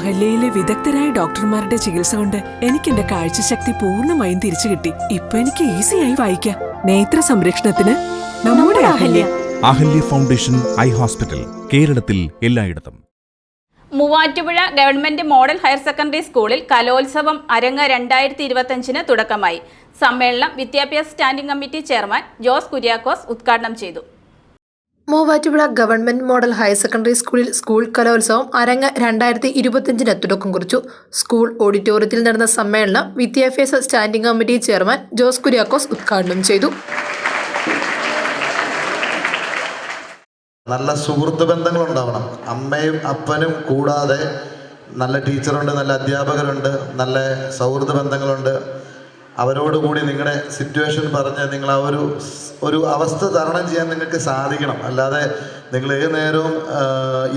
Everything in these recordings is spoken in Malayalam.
അഹല്യയിലെ വിദഗ്ധരായ ഡോക്ടർമാരുടെ ചികിത്സ കൊണ്ട് എനിക്ക് എന്റെ കാഴ്ചശക്തി പൂർണമായും തിരിച്ചു കിട്ടി. ഇപ്പൊ എനിക്ക് ഈസിയായി വായിക്കാം. നേത്ര സംരക്ഷണത്തിന് നമ്മുടെ Ahalya. Ahalya. Foundation eye hospital കേരളത്തിൽ എല്ലായിടത്തും. Muvattupuzha government model higher secondary സ്കൂളിൽ കലോത്സവം അരങ്ങ് രണ്ടായിരത്തി ഇരുപത്തഞ്ചിന് തുടക്കമായി. സമ്മേളനം വിദ്യാഭ്യാസ standing committee chairman Jose Kuriakose ഉദ്ഘാടനം ചെയ്തു. Muvattupuzha government model higher secondary സ്കൂളിൽ സ്കൂൾ കലോത്സവം അരങ്ങ് രണ്ടായിരത്തി ഇരുപത്തിയഞ്ചിന് തുടക്കം കുറിച്ചു. സ്കൂൾ ഓഡിറ്റോറിയത്തിൽ നടന്ന സമ്മേളനം വിദ്യാഭ്യാസ standing committee chairman Jose Kuriakose ഉദ്ഘാടനം ചെയ്തു. നല്ല സുഹൃത്ത് ബന്ധങ്ങൾ ഉണ്ടാവണം അമ്മയും അപ്പനും കൂടാതെ നല്ല ടീച്ചറുണ്ട് നല്ല അധ്യാപകരുണ്ട് നല്ല സൗഹൃദ ബന്ധങ്ങളുണ്ട്. അവരോടുകൂടി നിങ്ങളുടെ സിറ്റുവേഷൻ പറഞ്ഞ് നിങ്ങൾ ആ ഒരു ഒരു അവസ്ഥ തരണം ചെയ്യാൻ നിങ്ങൾക്ക് സാധിക്കണം. അല്ലാതെ നിങ്ങൾ ഏത് നേരവും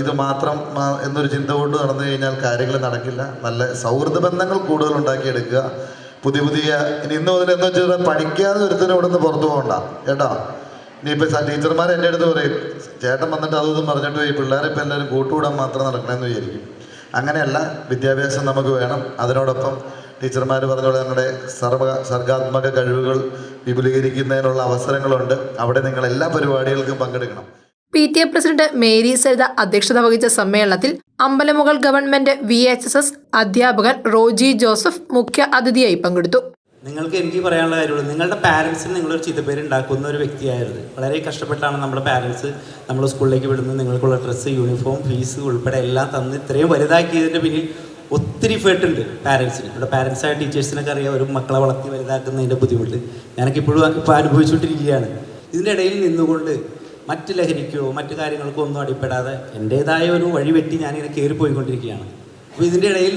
ഇത് മാത്രം എന്നൊരു ചിന്ത കൊണ്ട് നടന്നു കഴിഞ്ഞാൽ കാര്യങ്ങൾ നടക്കില്ല. നല്ല സൗഹൃദ ബന്ധങ്ങൾ കൂടുതൽ ഉണ്ടാക്കിയെടുക്കുക. പുതിയ പുതിയ ഇനി ഇന്ന് മുതൽ എന്താ വെച്ചാൽ പഠിക്കാതെ ഒരുത്തിന് ഇവിടെ നിന്ന് പുറത്തു പോകണ്ട. കേട്ടോ? ഇനിയിപ്പോൾ ടീച്ചർമാർ എന്റെ അടുത്ത് പറയും ചേട്ടൻ വന്നിട്ട് അതൊന്നും പറഞ്ഞിട്ട് പോയി. പിള്ളേരെ ഇപ്പം എല്ലാവരും കൂട്ടുകൂടാൻ മാത്രം നടക്കണമെന്ന് വിചാരിക്കും. അങ്ങനെയല്ല വിദ്യാഭ്യാസം നമുക്ക് വേണം. അതിനോടൊപ്പം ടീച്ചർമാർ പറഞ്ഞ പോലെ നമ്മുടെ സർവ സർഗാത്മക കഴിവുകൾ വിപുലീകരിക്കുന്നതിനുള്ള അവസരങ്ങളുണ്ട്. അവിടെ നിങ്ങൾ എല്ലാ പരിപാടികൾക്കും പങ്കെടുക്കണം. P T A president Mary Saritha അധ്യക്ഷത വഹിച്ച സമ്മേളനത്തിൽ Ambalamugal government V H S S അധ്യാപകൻ റോജി ജോസഫ് മുഖ്യ അതിഥിയായി പങ്കെടുത്തു. നിങ്ങൾക്ക് എനിക്ക് പറയാനുള്ള കാര്യമുള്ളൂ. നിങ്ങളുടെ പാരൻസിന് നിങ്ങളൊരു ചിതപ്പേര് ഉണ്ടാക്കുന്ന ഒരു വ്യക്തിയായിരുന്നു. വളരെ കഷ്ടപ്പെട്ടാണ് നമ്മുടെ പാരൻസ് നമ്മൾ സ്കൂളിലേക്ക് വിടുന്നത്. നിങ്ങൾക്കുള്ള ഡ്രസ്സ് യൂണിഫോം ഫീസ് ഉൾപ്പെടെ എല്ലാം തന്ന് ഇത്രയും വലുതാക്കിയതിന്റെ പിന്നിൽ ഒത്തിരി ഫേർട്ട് ഉണ്ട് പാരൻസിന് ഇവിടെ പാരൻസായ ടീച്ചേഴ്സിനൊക്കെ അറിയാം. ഒരു മക്കളെ വളർത്തി വലുതാക്കുന്നതിന്റെ ബുദ്ധിമുട്ട്. ഞാനൊക്കെ ഇപ്പോഴും ഇപ്പോൾ അനുഭവിച്ചുകൊണ്ടിരിക്കുകയാണ്. ഇതിന്റെ ഇടയിൽ നിന്നുകൊണ്ട് മറ്റ് ലഹരിക്കോ മറ്റു കാര്യങ്ങൾക്കോ ഒന്നും അടിപ്പെടാതെ എന്റേതായ ഒരു വഴി വെട്ടി ഞാനിങ്ങനെ കയറിപ്പോയിക്കൊണ്ടിരിക്കുകയാണ്. അപ്പോൾ ഇതിന്റെ ഇടയിൽ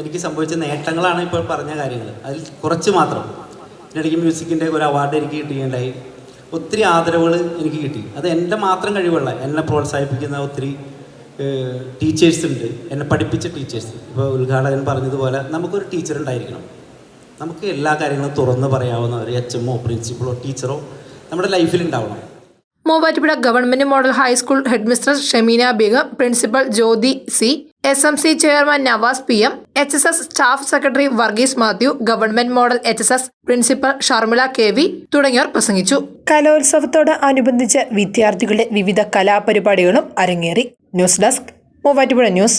എനിക്ക് സംഭവിച്ച നേട്ടങ്ങളാണ് ഇപ്പോൾ പറഞ്ഞ കാര്യങ്ങൾ. അതിൽ കുറച്ച് മാത്രം. ഇതിനിടയ്ക്ക് മ്യൂസിക്കിന്റെ ഒരു അവാർഡ് എനിക്ക് കിട്ടുകയുണ്ടായി. ഒത്തിരി ആദരവുകൾ എനിക്ക് കിട്ടി. അത് എന്റെ മാത്രം കഴിവുള്ള എന്നെ പ്രോത്സാഹിപ്പിക്കുന്ന ഒത്തിരി ടീച്ചേഴ്സ് ഉണ്ട് എന്നെ പഠിപ്പിച്ച ടീച്ചേഴ്സ്. ഇപ്പോൾ ഉദ്ഘാടകൻ പറഞ്ഞതുപോലെ നമുക്കൊരു ടീച്ചർ ഉണ്ടായിരിക്കണം. നമുക്ക് എല്ലാ കാര്യങ്ങളും തുറന്ന് പറയാവുന്ന ഒരു എച്ച് എമ്മോ പ്രിൻസിപ്പളോ ടീച്ചറോ നമ്മുടെ ലൈഫിൽ ഉണ്ടാവണം. Muvattupuzha government model high school headmistress Shemeena Begum principal Jyothi C S M C chairman Navas P M H S S staff secretary Varghese Mathew government model H S S principal Sharmila K V തുടങ്ങിയവർ പ്രസംഗിച്ചു. കലോത്സവത്തോട് അനുബന്ധിച്ച് വിദ്യാർത്ഥികളുടെ വിവിധ കലാപരിപാടികളും അരങ്ങേറി. News desk Muvattupuzha news.